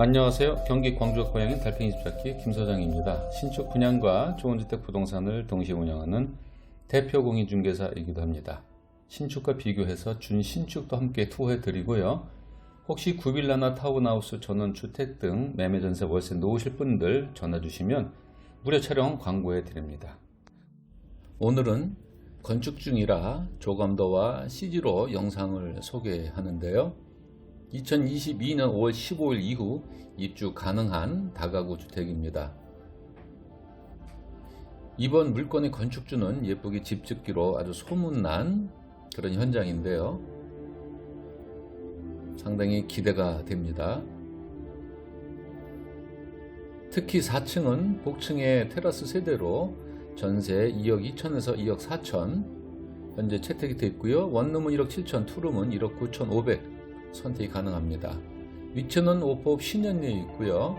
안녕하세요. 경기 광주 고양인 달팽이 집잡기 김소장입니다. 신축 분양과 좋은주택 부동산을 동시에 운영하는 대표 공인중개사이기도 합니다. 신축과 비교해서 준신축도 함께 투어해 드리고요. 혹시 구빌라나 타운하우스 전원 주택 등 매매 전세 월세 놓으실 분들 전화 주시면 무료 촬영 광고해 드립니다. 오늘은 건축 중이라 조감도와 CG로 영상을 소개하는데요. 2022년 5월 15일 이후 입주 가능한 다가구 주택입니다. 이번 물건의 건축주는 예쁘게 집 짓기로 아주 소문난 그런 현장인데요. 상당히 기대가 됩니다. 특히 4층은 복층의 테라스 세대로 전세 2억 2천에서 2억 4천 현재 채택이 되어 있고요. 원룸은 1억 7천, 투룸은 1억 9천 5백 선택이 가능합니다. 위치는 오포 신현리에 있고요.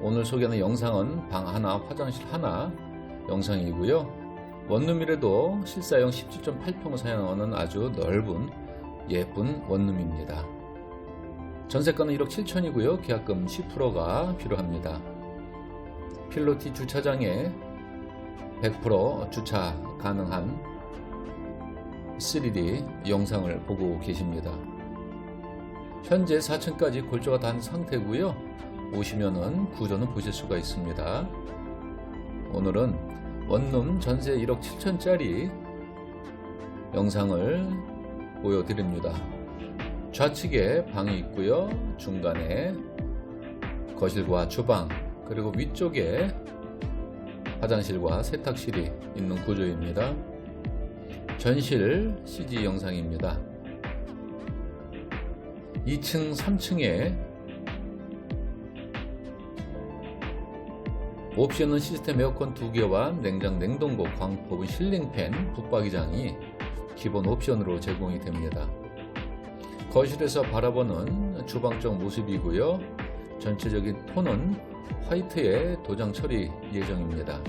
오늘 소개하는 영상은 방 하나, 화장실 하나 영상이고요. 원룸이라도 실사용 17.8평을 사용하는 아주 넓은 예쁜 원룸입니다. 전세가는 1억 7천이고요. 계약금 10%가 필요합니다. 필로티 주차장에 100% 주차 가능한 3D 영상을 보고 계십니다. 현재 4층까지 골조가 단 상태고요. 오시면은 구조는 보실 수가 있습니다. 오늘은 원룸 전세 1억 7천짜리 영상을 보여드립니다. 좌측에 방이 있고요. 중간에 거실과 주방 그리고 위쪽에 화장실과 세탁실이 있는 구조입니다. 전실 CG 영상입니다. 2층, 3층에 옵션은 시스템 에어컨 2개와 냉장, 냉동고, 광폭은 실링팬, 붙박이장이 기본 옵션으로 제공이 됩니다. 거실에서 바라보는 주방 쪽 모습이고요. 전체적인 톤은 화이트의 도장 처리 예정입니다.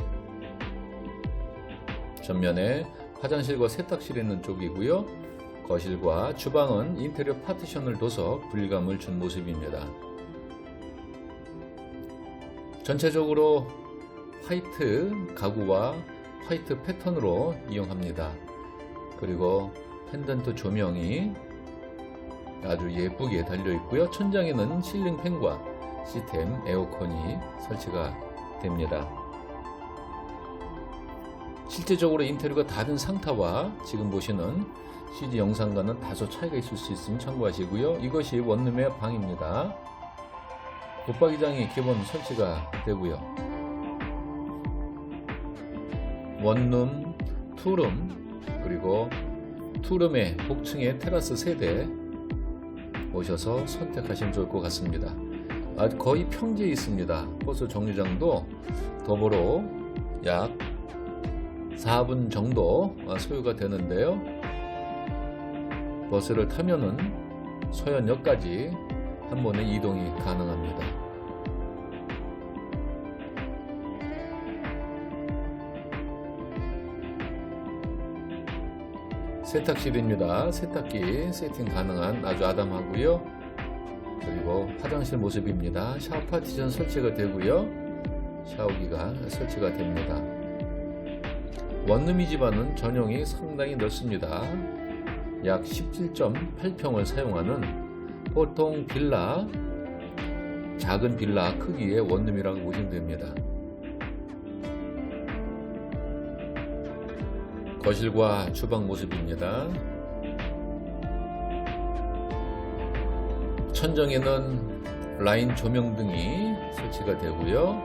전면에 화장실과 세탁실이 있는 쪽이고요. 거실과 주방은 인테리어 파티션을 둬서 불감을 준 모습입니다. 전체적으로 화이트 가구와 화이트 패턴으로 이용합니다. 그리고 펜던트 조명이 아주 예쁘게 달려 있고요. 천장에는 실링 팬과 시스템 에어컨이 설치가 됩니다. 실제적으로 인테리어가 다된 상타와 지금 보시는 CG 영상과는 다소 차이가 있을 수 있으면 참고하시고요. 이것이 원룸의 방입니다. 붙박이장이 기본 설치가 되고요. 원룸, 투룸, 그리고 투룸의 복층의 테라스 세대 오셔서 선택하시면 좋을 것 같습니다. 아주 거의 평지에 있습니다. 버스 정류장도 더불어 약 4분 정도 소요가 되는데요. 버스를 타면은 소연역까지 한 번에 이동이 가능합니다. 세탁실입니다. 세탁기 세팅 가능한 아주 아담하고요. 그리고 화장실 모습입니다. 샤워 파티션 설치가 되고요. 샤워기가 설치가 됩니다. 원룸이 집안은 전용이 상당히 넓습니다. 약 17.8평을 사용하는 보통 빌라, 작은 빌라 크기의 원룸이라고 보시면 됩니다. 거실과 주방 모습입니다. 천정에는 라인 조명 등이 설치가 되고요.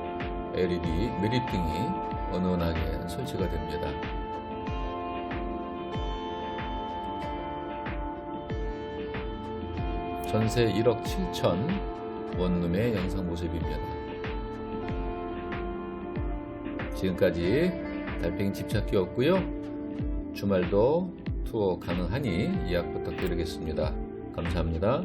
LED 매립등이 은은하게 설치가 됩니다. 전세 1억 7천 원룸의 영상 모습입니다. 지금까지 달팽이 집찾기였고요. 주말도 투어 가능하니 예약 부탁드리겠습니다. 감사합니다.